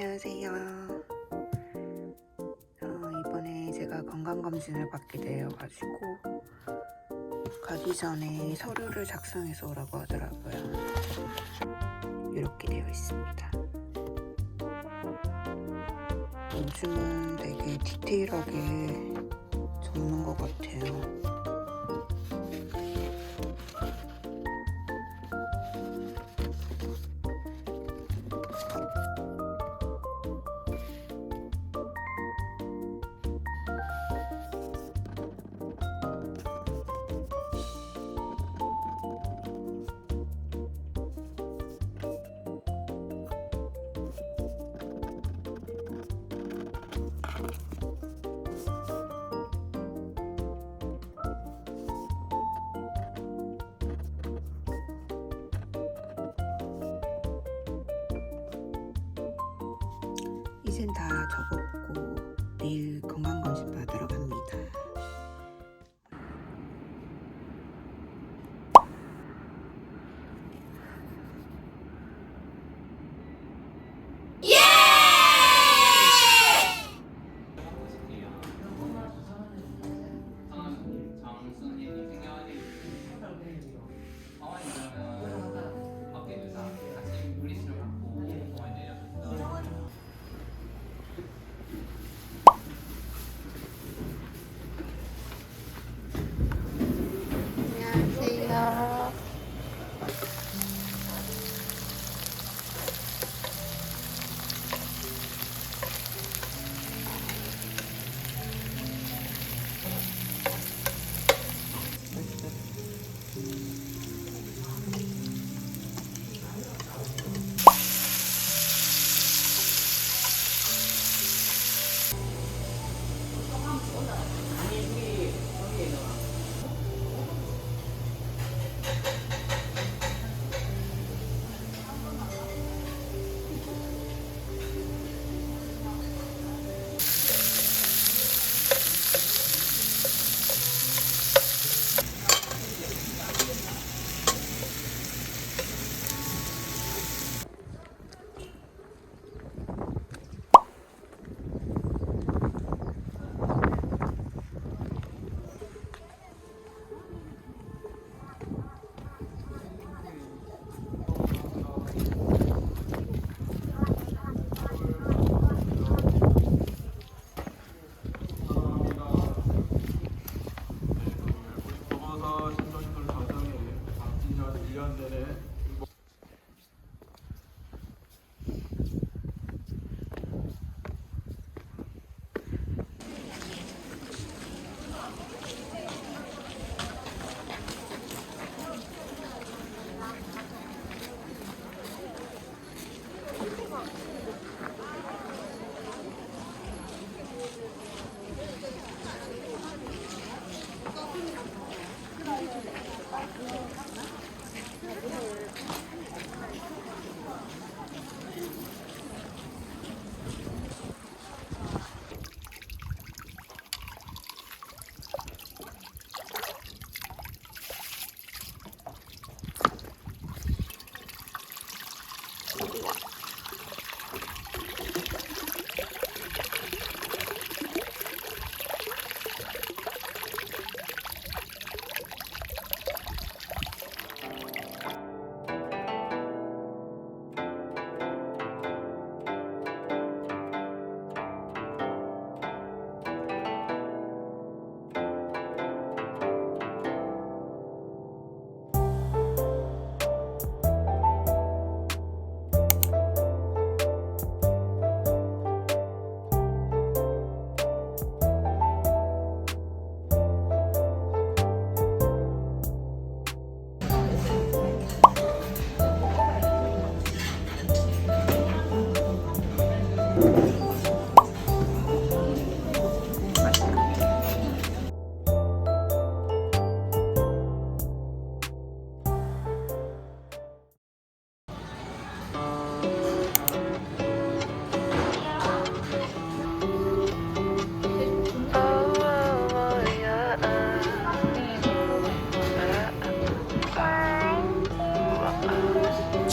안녕하세요. 어, 이번에 제가 건강검진을 받게 되어가지고 가기 전에 서류를 작성해서 오라고 하더라고요. 이렇게 되어 있습니다. 요즘은 되게 디테일하게 적는 것 같아요. 이젠 다 적었고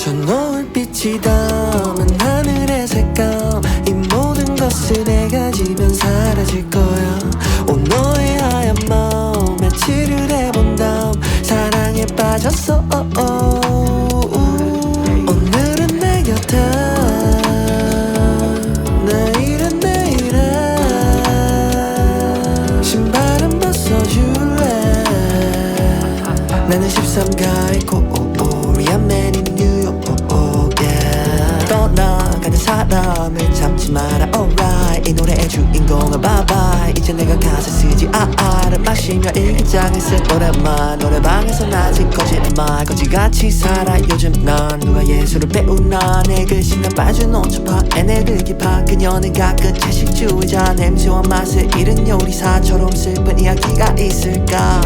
저 노을빛이 담은 하늘의 색감. 사라질 거야. 온 너의 하얀 마음 며칠을 해본 다음 사랑에 빠졌어. 오늘은 내 곁에. 내일은 내일에. 신발은 벗어줄래? 나는 13가의 코리안 맨인 사람을 참지 마라 alright. 이 노래의 주인공은 bye 이제 내가 가사 쓰지 아아를 마시며 일기장을 쓴 노래만 노래방에서 아직 거짓말 거지같이 살아. 요즘 난 누가 예술을 배우나. 내 글씨 난 빠져놓은 척파. 애네들 기파. 그녀는 가끔 채식주의자. 냄새와 맛을 잃은 요리사처럼 슬픈 이야기가 있을까?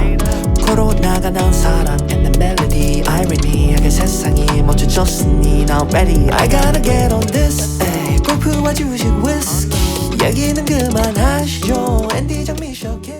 코로나가 난 사랑 and the melody irony하게 세상이 멈춰졌으니 now ready. I gotta get on this 골프와 주식 위스키 얘기는 그만하시죠. 앤디 장미셔 키스